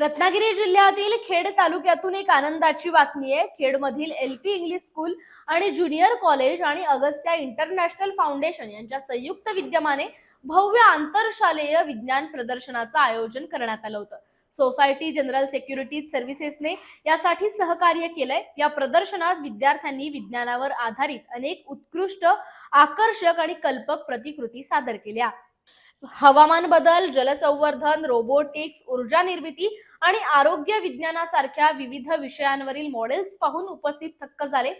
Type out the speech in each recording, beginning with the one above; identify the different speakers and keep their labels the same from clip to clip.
Speaker 1: रत्नागिरी जिल्ह्यातील खेड तालुक्यातून एक आनंदाची बातमी आहे. खेडमधील एल पी इंग्लिश स्कूल आणि ज्युनियर कॉलेज आणि अगस्त्या इंटरनॅशनल फाउंडेशन यांच्या संयुक्त विद्यमाने भव्य आंतरशालेय विज्ञान प्रदर्शनाचं आयोजन करण्यात आलं होतं. सोसायटी जनरल सेक्युरिटी सर्व्हिसेसने यासाठी सहकार्य केलंय. या प्रदर्शनात विद्यार्थ्यांनी विज्ञानावर आधारित अनेक उत्कृष्ट आकर्षक आणि कल्पक प्रतिकृती सादर केल्या. हवामान बदल जलसंवर्धन रोबोटिक्स ऊर्जा निर्मिती आणि आरोग्य विज्ञानासारख्या विविध विषयांवरील मॉडेल्स पाहून उपस्थित थक्क झाले.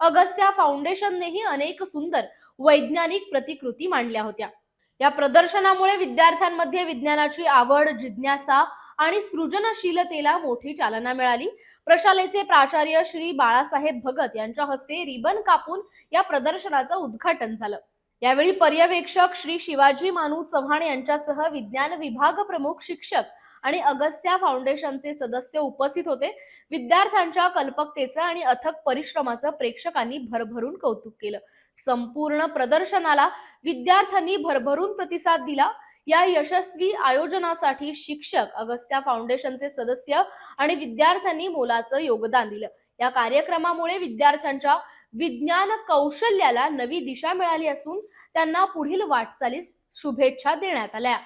Speaker 1: अगस्त्या फाउंडेशननेही अनेक सुंदर वैज्ञानिक प्रतिकृती मांडल्या होत्या. या प्रदर्शनामुळे विद्यार्थ्यांमध्ये विज्ञानाची आवड जिज्ञासा आणि सृजनशीलतेला मोठी चालना मिळाली. प्रशालेचे प्राचार्य श्री बाळासाहेब भगत यांच्या हस्ते रिबन कापून या प्रदर्शनाचं उद्घाटन झालं. यावेळी पर्यवेक्षक श्री शिवाजी मानू चव्हाण यांच्यासह विज्ञान विभाग प्रमुख शिक्षक आणि अगस्त्या फाउंडेशनचे सदस्य उपस्थित होते. विद्यार्थ्यांच्या कल्पकतेचं आणि अथक परिश्रमाचं प्रेक्षकांनी भरभरून कौतुक केलं. संपूर्ण प्रदर्शनाला विद्यार्थ्यांनी भरभरून प्रतिसाद दिला. या यशस्वी आयोजनासाठी शिक्षक अगस्त्या फाउंडेशनचे सदस्य आणि विद्यार्थ्यांनी मोलाचं योगदान दिलं. या कार्यक्रमामुळे विद्यार्थ्यांच्या विज्ञान कौशल्याला नवी दिशा मिळाली असून त्यांना पुढील वाटचालीस शुभेच्छा देण्यात आल्या.